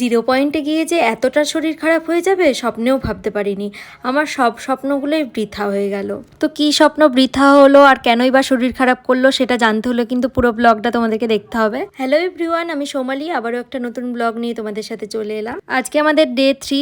Zero পয়েন্টে গিয়ে যে এতটা শরীর খারাপ হয়ে যাবে স্বপ্নেও ভাবতে পারিনি। আমার সব স্বপ্নগুলোই বৃথা হয়ে গেল। তো কি স্বপ্ন বৃথা হলো আর কেনই বা শরীর খারাপ করল সেটা জানতে হলে কিন্তু পুরো ব্লগটা তোমাদেরকে দেখতে হবে। হ্যালো এভরিওয়ান আমি সোমালি, আবারও একটা নতুন ব্লগ নিয়ে তোমাদের সাথে চলে এলাম। আজকে আমাদের ডে থ্রি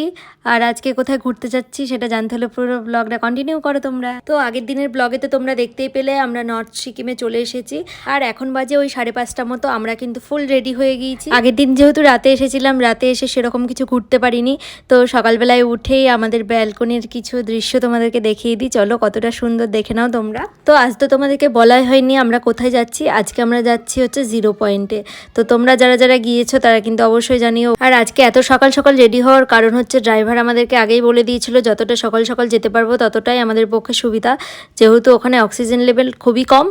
আর আজকে কোথায় ঘুরতে যাচ্ছি সেটা জানতে হলে পুরো ব্লগটা কন্টিনিউ করো তোমরা। তো আগের দিনের ব্লগে তো তোমরা দেখতেই পেলে, আমরা নর্থ সিকিমে চলে এসেছি। আর এখন বাজে ওই সাড়ে পাঁচটা মতো, আমরা কিন্তু ফুল রেডি হয়ে গিয়েছি। আগের দিন যেহেতু রাতে এসেছিলাম, রাতে এসে সেরকম কিছু ঘুরতে পারিনি। তো সকালবেলায় উঠেই আমাদের ব্যালকনির কিছু দৃশ্য তোমাদেরকে দেখিয়ে দিই। চলো কতটা সুন্দর দেখে নাও তোমরা। তো আজ তো তোমাদেরকে বলাই হয়নি আমরা কোথায় যাচ্ছি। আজকে আমরা যাচ্ছি হচ্ছে জিরো পয়েন্টে। তো তোমরা যারা যারা গিয়েছো তারা কিন্তু অবশ্যই জানিও। আর আজকে এত সকাল সকাল রেডি হওয়ার কারণ হচ্ছে ড্রাইভার আমাদেরকে আগেই বলে দিয়েছিল, যতটা সকাল সকাল যেতে পারব ততটাই আমাদের পক্ষে সুবিধা। যেহেতু ওখানে অক্সিজেন লেভেল খুবই কম,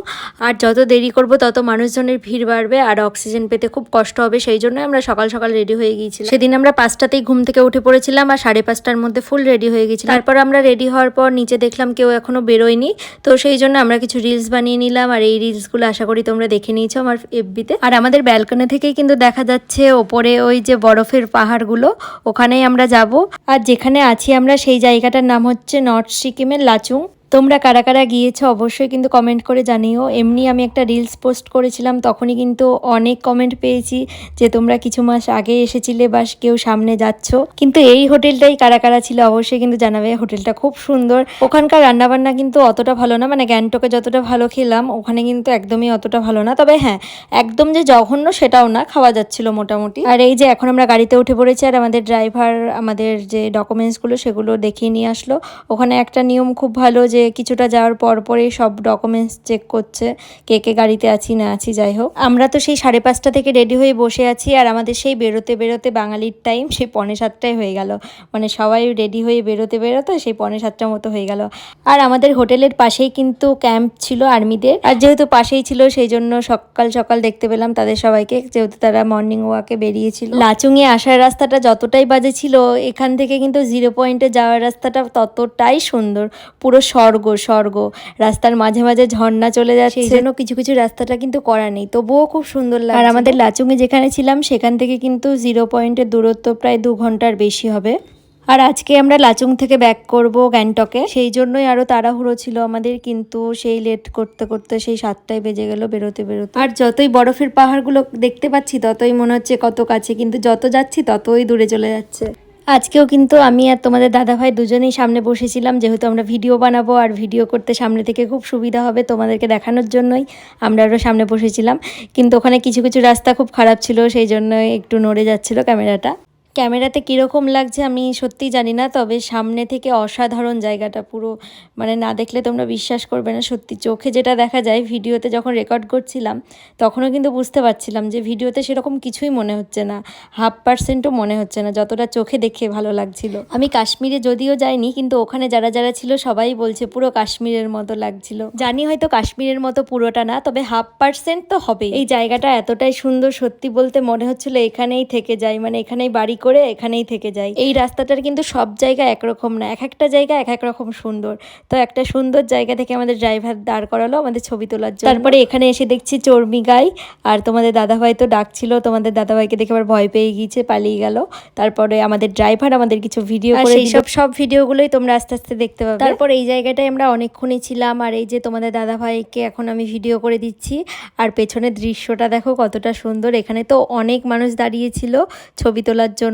আর যত দেরি করব তত মানুষজনের ভিড় বাড়বে, আর অক্সিজেন পেতে খুব কষ্ট হবে। সেই জন্য আমরা সকাল সকাল রেডি হয়ে গিয়েছিলাম। সেদিন আমরা পাঁচটাতেই ঘুম থেকে উঠে পড়েছিলাম আর সাড়ে পাঁচটার মধ্যে ফুল রেডি হয়ে গেছিলাম তারপর আমরা রেডি হওয়ার পর নিচে দেখলাম কেউ এখনও বেরোয়নি। তো সেই জন্য আমরা কিছু রিলস বানিয়ে নিলাম আর এই রিলসগুলো আশা করি তোমরা দেখে নিয়েছো আমার এফবিতে আর আমাদের ব্যালকনি থেকেই কিন্তু দেখা যাচ্ছে ওপরে ওই যে বরফের পাহাড়গুলো ওখানেই আমরা যাব। আর যেখানে আছি আমরা সেই জায়গাটার নাম হচ্ছে নর্থ সিকিমের লাচুং। তোমরা কারা কারা গিয়েছো অবশ্যই কিন্তু কমেন্ট করে জানিও। এমনি আমি একটা রিলস পোস্ট করেছিলাম, তখনই কিন্তু অনেক কমেন্ট পেয়েছি যে তোমরা কিছু মাস আগে এসেছিলে বা কেউ সামনে যাচ্ছ। কিন্তু এই হোটেলটাই কারা কারা ছিল অবশ্যই কিন্তু জানাবে। হোটেলটা খুব সুন্দর। ওখানকার রান্নাবান্না কিন্তু অতটা ভালো না মানে গ্যাংটকে যতটা ভালো খেলাম, ওখানে কিন্তু একদমই অতটা ভালো না। তবে হ্যাঁ একদম যে জঘন্য সেটাও না, খাওয়া যাচ্ছিল মোটামুটি। আর এই যে এখন আমরা গাড়িতে উঠে পড়েছি আর আমাদের ড্রাইভার আমাদের যে ডকুমেন্টসগুলো সেগুলো দেখিয়ে নিয়ে আসলো। ওখানে একটা নিয়ম খুব ভালো যে কিছুটা যাওয়ার পর পরেই সব ডকুমেন্টস চেক করছে, কে কে গাড়িতে আছি, না আছি, যাই হোক। আমরা তো সেই সাড়ে পাঁচটা থেকে রেডি হয়ে বসে আছি আর আমাদের সেই বেরোতে বেরোতে বাঙালির টাইম সেই পৌনে সাতটায় হয়ে গেল। মানে সবাই রেডি হয়ে বেরোতে বেরোতে সেই পৌনে সাতটার মতো হয়ে গেল। আর আমাদের হোটেলের পাশেই কিন্তু ক্যাম্প ছিল আর্মিদের। আর যেহেতু পাশেই ছিল সেই জন্য সকাল সকাল দেখতে পেলাম তাদের সবাইকে, যেহেতু তারা মর্নিং ওয়াকে বেরিয়েছিল। লাচুংয়ে আসার রাস্তাটা যতটাই বাজে ছিল, এখান থেকে কিন্তু জিরো পয়েন্টে যাওয়ার রাস্তাটা ততটাই সুন্দর। পুরো স্বর্গ স্বর্গ। রাস্তার মাঝে মাঝে ঝর্ণা চলে যাচ্ছে। সেই জন্য কিছু কিছু রাস্তাটা কিন্তু করা নেই। তবুও খুব সুন্দর লাগে আর আমাদের লাচুংয়ে যেখানে ছিলাম সেখান থেকে কিন্তু জিরো পয়েন্টের দূরত্ব প্রায় দু ঘণ্টার বেশি হবে। আর আজকে আমরা লাচুং থেকে ব্যাক করব গ্যাংটকে। সেই জন্যই আরও তাড়াহুড়ো ছিল আমাদের কিন্তু সেই লেট করতে করতে সেই সাতটায় বেজে গেল বেরোতে বেরোতে। আর যতই বরফের পাহাড়গুলো দেখতে পাচ্ছি ততই মনে হচ্ছে কত কাছে কিন্তু যত যাচ্ছি ততই দূরে চলে যাচ্ছে। আজকেও কিন্তু আমি আর তোমাদের দাদাভাই দুজনেই সামনে বসেছিলাম, যেহেতু আমরা ভিডিও বানাবো আর ভিডিও করতে সামনে থেকে খুব সুবিধা হবে তোমাদেরকে দেখানোর জন্যই আমরা আরও সামনে বসেছিলাম। কিন্তু ওখানে কিছু কিছু রাস্তা খুব খারাপ ছিল, সেই জন্য একটু নড়ে যাচ্ছিল ক্যামেরাটা। ক্যামেরাতে কীরকম লাগছে আমি সত্যি জানি না, তবে সামনে থেকে অসাধারণ জায়গাটা পুরো মানে না দেখলে তোমরা বিশ্বাস করবে না, সত্যি চোখে যেটা দেখা যায় ভিডিওতে যখন রেকর্ড করছিলাম, তখনও কিন্তু বুঝতে পারছিলাম যে ভিডিওতে সেরকম কিছুই মনে হচ্ছে না হাফ পার্সেন্টও মনে হচ্ছে না, যতটা চোখে দেখে ভালো লাগছিল। আমি কাশ্মীরে যদিও যাইনি, কিন্তু ওখানে যারা যারা ছিল সবাই বলছে পুরো কাশ্মীরের মতো লাগছিল। জানি হয়তো কাশ্মীরের মতো পুরোটা না, তবে হাফ পার্সেন্ট তো হবে এই জায়গাটা এতটাই সুন্দর সত্যি বলতে মনে হচ্ছিল এখানেই থেকে যাই মানে এখানেই বাড়ি করে এখানেই থেকে যাই। এই রাস্তাটার কিন্তু সব জায়গা একরকম না এক একটা জায়গা এক এক রকম সুন্দর। তো একটা সুন্দর জায়গা থেকে আমাদের ড্রাইভার দাঁড় করালো আমাদের ছবি তোলার জন্য। তারপরে এখানে এসে দেখছি চর্মি গাই আর তোমাদের দাদাভাই তো ডাকছিল তোমাদের দাদাভাইকে দেখে আবার ভয় পেয়ে গিয়েছে পালিয়ে গেল। তারপরে আমাদের ড্রাইভার আমাদের কিছু ভিডিও করে সব সব ভিডিওগুলোই তোমরা আস্তে আস্তে দেখতে পাবে। তারপর এই জায়গাটায় আমরা অনেকক্ষণই ছিলাম আর এই যে তোমাদের দাদাভাইকে এখন আমি ভিডিও করে দিচ্ছি। আর পেছনের দৃশ্যটা দেখো কতটা সুন্দর এখানে তো অনেক মানুষ দাঁড়িয়েছিল ছবি তোলার জন্য।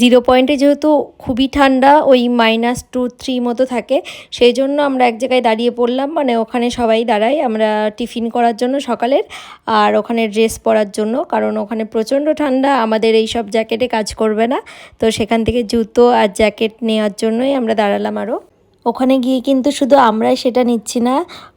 জিরো পয়েন্টে যেহেতু খুবই ঠান্ডা, ওই মাইনাস টু থ্রি মতো থাকে, সেই জন্য আমরা এক জায়গায় দাঁড়িয়ে পড়লাম। মানে ওখানে সবাই দাঁড়াই আমরা টিফিন করার জন্য সকালের, আর ওখানে ড্রেস পরার জন্য, কারণ ওখানে প্রচণ্ড ঠান্ডা, আমাদের এই সব জ্যাকেটে কাজ করবে না। তো সেখান থেকে জুতো আর জ্যাকেট নেওয়ার জন্যই আমরা দাঁড়ালাম আরও ওখানে গিয়ে কিন্তু শুধু আমরাই সেটা নিচ্ছি না,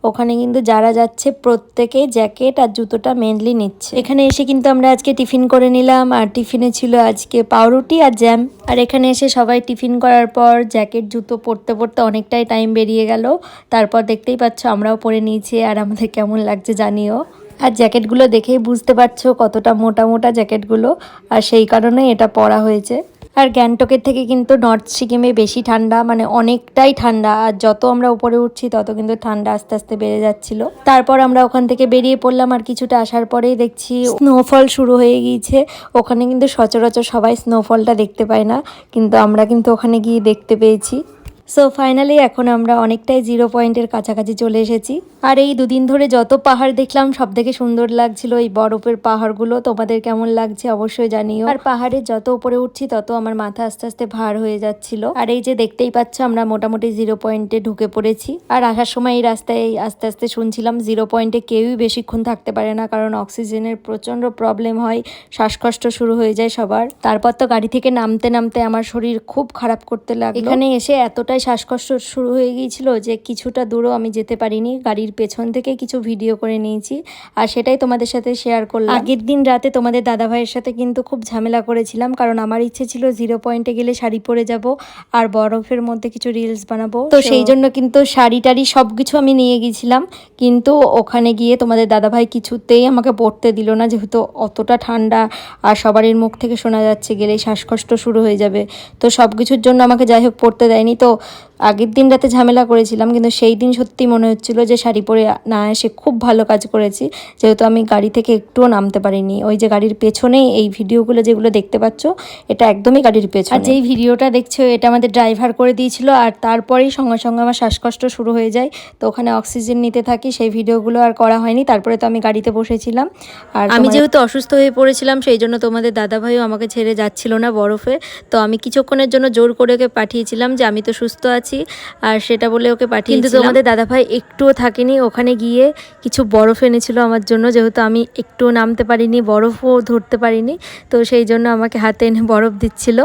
ওখানে কিন্তু যারা যাচ্ছে প্রত্যেকেই জ্যাকেট আর জুতোটা মেনলি নিচ্ছে। এখানে এসে কিন্তু আমরা আজকে টিফিন করে নিলাম, আর টিফিনে ছিল আজকে পাউরুটি আর জ্যাম। আর এখানে এসে সবাই টিফিন করার পর জ্যাকেট, জুতো পরতে পরতে অনেকটাই টাইম বেরিয়ে গেল। তারপর দেখতেই পাচ্ছ আমরাও পরে নিয়েছি, আর আমাদের কেমন লাগছে জানিও। আর জ্যাকেটগুলো দেখেই বুঝতে পারছ কতটা মোটা মোটা জ্যাকেটগুলো, আর সেই কারণে এটা পরা হয়েছে। আর গ্যাংটকের থেকে কিন্তু নর্থ সিকিমে বেশি ঠান্ডা মানে অনেকটাই ঠান্ডা। আর যত আমরা উপরে উঠছি, তত কিন্তু ঠান্ডা আস্তে আস্তে বেড়ে যাচ্ছিল। তারপর আমরা ওখান থেকে বেরিয়ে পড়লাম আর কিছুটা আসার পরেই দেখছি স্নোফল শুরু হয়ে গিয়েছে। ওখানে কিন্তু সচরাচর সবাই স্নোফলটা দেখতে পায় না, কিন্তু আমরা কিন্তু ওখানে গিয়ে দেখতে পেয়েছি। সো ফাইনালি এখন আমরা অনেকটাই জিরো পয়েন্টের কাছাকাছি চলে এসেছি। আর এই দুদিন ধরে যত পাহাড় দেখলাম সব থেকে সুন্দর লাগছিল এই বরফের পাহাড়গুলো। তোমাদের কেমন লাগছে অবশ্যই জানিও। আর পাহাড়ে যত উপরে উঠছি, তত আমার মাথা আস্তে আস্তে ভার হয়ে যাচ্ছিল। আর এই যে দেখতেই পাচ্ছ, আমরা মোটামুটি জিরো পয়েন্টে ঢুকে পড়েছি। আর আসার সময় এই রাস্তায় আস্তে আস্তে শুনছিলাম জিরো পয়েন্টে কেউই বেশিক্ষণ থাকতে পারে না, কারণ অক্সিজেনের প্রচণ্ড প্রবলেম হয়, শ্বাসকষ্ট শুরু হয়ে যায় সবার। তারপর তো গাড়ি থেকে নামতে নামতে আমার শরীর খুব খারাপ করতে লাগে এখানে এসে এতটাই শ্বাসকষ্ট শুরু হয়ে গিয়েছিল যে কিছুটা দূরও আমি যেতে পারিনি। গাড়ির পেছন থেকে কিছু ভিডিও করে নিয়েছি। আর সেটাই তোমাদের সাথে শেয়ার করলাম। আগের দিন রাতে তোমাদের দাদা ভাইয়ের সাথে কিন্তু খুব ঝামেলা করেছিলাম কারণ আমার ইচ্ছে ছিল জিরো পয়েন্টে গেলে শাড়ি পরে যাব আর বরফের মধ্যে কিছু রিলস বানাবো। তো সেই জন্য কিন্তু শাড়ি টাড়ি সব কিছু আমি নিয়ে গিয়েছিলাম। কিন্তু ওখানে গিয়ে তোমাদের দাদাভাই কিছুতেই আমাকে পড়তে দিল না যেহেতু অতটা ঠান্ডা আর সবারই মুখ থেকে শোনা যাচ্ছে গেলেই শ্বাসকষ্ট শুরু হয়ে যাবে। তো সব কিছুর জন্য আমাকে যাই হোক পড়তে দেয়নি। তো আগের দিন রাতে ঝামেলা করেছিলাম কিন্তু সেই দিন সত্যি মনে হচ্ছিল যে শাড়ি পরে না এসে খুব ভালো কাজ করেছি। যেহেতু আমি গাড়ি থেকে একটুও নামতে পারিনি। ওই যে গাড়ির পেছনেই এই ভিডিওগুলো যেগুলো দেখতে পাচ্ছ এটা একদমই গাড়ির পেছনে। আর যেই ভিডিওটা দেখছ এটা আমাদের ড্রাইভার করে দিয়েছিল আর তারপরেই সঙ্গে সঙ্গে আমার শ্বাসকষ্ট শুরু হয়ে যায়। তো ওখানে অক্সিজেন নিতে থাকি সেই ভিডিওগুলো আর করা হয়নি। তারপরে তো আমি গাড়িতে বসেছিলাম। আর আমি যেহেতু অসুস্থ হয়ে পড়েছিলাম সেই জন্য তোমাদের দাদাভাইও আমাকে ছেড়ে যাচ্ছিল না বরফে। তো আমি কিছুক্ষণের জন্য জোর করে ওকে পাঠিয়েছিলাম যে আমি তো সুস্থ আছি, আর সেটা বলে ওকে পাঠিয়ে কিন্তু তোমাদের দাদাভাই একটুও থাকেনি, ওখানে গিয়ে কিছু বরফ এনেছিল আমার জন্য, যেহেতু আমি একটুও নামতে পারিনি, বরফও ধরতে পারিনি, তো সেই জন্য আমাকে হাতে এনে বরফ দিচ্ছিল।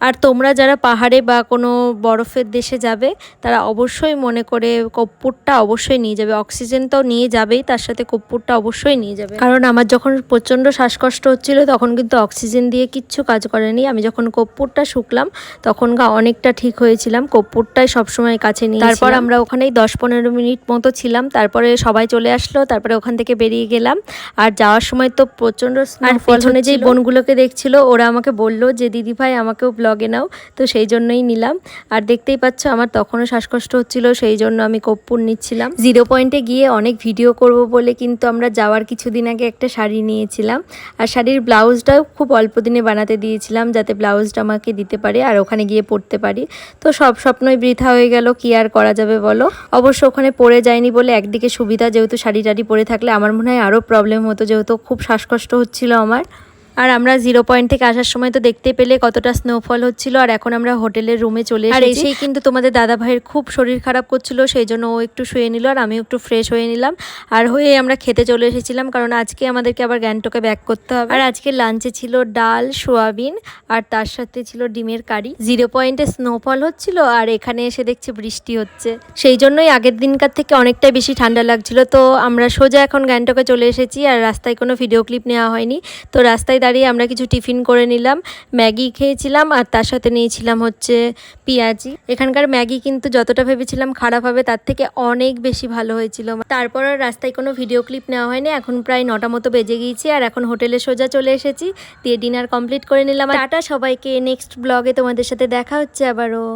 আর তোমরা যারা পাহাড়ে বা কোনো বরফের দেশে যাবে তারা অবশ্যই মনে করে কর্পূরটা অবশ্যই নিয়ে যাবে। অক্সিজেন তো নিয়ে যাবেই তার সাথে কর্পূরটা অবশ্যই নিয়ে যাবে। কারণ আমার যখন প্রচণ্ড শ্বাসকষ্ট হচ্ছিল তখন কিন্তু অক্সিজেন দিয়ে কিচ্ছু কাজ করেনি। আমি যখন কর্পূরটা শুকলাম তখন গা অনেকটা ঠিক হয়েছিলাম। কর্পূরটাই সবসময় কাছে নিয়ে তারপর আমরা ওখানেই দশ পনেরো মিনিট মতো ছিলাম। তারপরে সবাই চলে আসলো তারপরে ওখান থেকে বেরিয়ে গেলাম। আর যাওয়ার সময় তো প্রচণ্ড আর পেছনে যেই বোনগুলোকে দেখছিল ওরা আমাকে বলল যে দিদি ভাই আমাকেও ব্লগে নাও। তো সেই জন্যই নিলাম। আর দেখতেই পাচ্ছ, আমার তখনও শ্বাসকষ্ট হচ্ছিল, সেই জন্য আমি কর্পূর নিচ্ছিলাম। জিরো পয়েন্টে গিয়ে অনেক ভিডিও করব বলে কিন্তু আমরা যাওয়ার কিছুদিন আগে একটা শাড়ি নিয়েছিলাম। আর শাড়ির ব্লাউজটাও খুব অল্প দিনে বানাতে দিয়েছিলাম, যাতে ব্লাউজটা আমাকে দিতে পারে আর ওখানে গিয়ে পরতে পারি। তো সব স্বপ্নই বৃথা হয়ে গেল, কি আর করা যাবে বলো? অবশ্য ওখানে পরে যায়নি বলে একদিকে সুবিধা, যেহেতু শাড়ি টাড়ি পরে থাকলে আমার মনে হয় আরও প্রবলেম হতো, যেহেতু খুব শ্বাসকষ্ট হচ্ছিল আমার। আর আমরা জিরো পয়েন্ট থেকে আসার সময় তো দেখতে পেলে কতটা স্নোফল হচ্ছিল আর এখন আমরা হোটেলের রুমে চলে আর এসেই কিন্তু তোমাদের দাদা ভাইয়ের খুব শরীর খারাপ করছিল সেই জন্য ও একটু শুয়ে নিল আর আমিও একটু ফ্রেশ হয়ে নিলাম। আর হয়ে আমরা খেতে চলে এসেছিলাম কারণ আজকে আমাদেরকে আবার গ্যাংটকে ব্যাক করতে হবে। আর আজকে লাঞ্চে ছিল ডাল সোয়াবিন আর তার সাথে ছিল ডিমের কারি। জিরো পয়েন্টে স্নোফল হচ্ছিল আর এখানে এসে দেখছি বৃষ্টি হচ্ছে। সেই জন্যই আগের দিনকার থেকে অনেকটাই বেশি ঠান্ডা লাগছিল। তো আমরা সোজা এখন গ্যাংটকে চলে এসেছি আর রাস্তায় কোনো ভিডিও ক্লিপ নেওয়া হয়নি। তো রাস্তায় দাঁড়িয়ে আমরা কিছু টিফিন করে নিলাম, ম্যাগি খেয়েছিলাম আর তার সাথে নিয়েছিলাম হচ্ছে পিঁয়াজি। এখানকার ম্যাগি কিন্তু যতটা ভেবেছিলাম খারাপ হবে তার থেকে অনেক বেশি ভালো হয়েছিল। তারপর রাস্তায় কোনো ভিডিও ক্লিপ নেওয়া হয়নি, এখন প্রায় নটা মতো বেজে গিয়েছি আর এখন হোটেলে সোজা চলে এসেছি, দিয়ে ডিনার কমপ্লিট করে নিলাম। টাটা সবাইকে, নেক্সট ব্লগে তোমাদের সাথে দেখা হচ্ছে আবারও।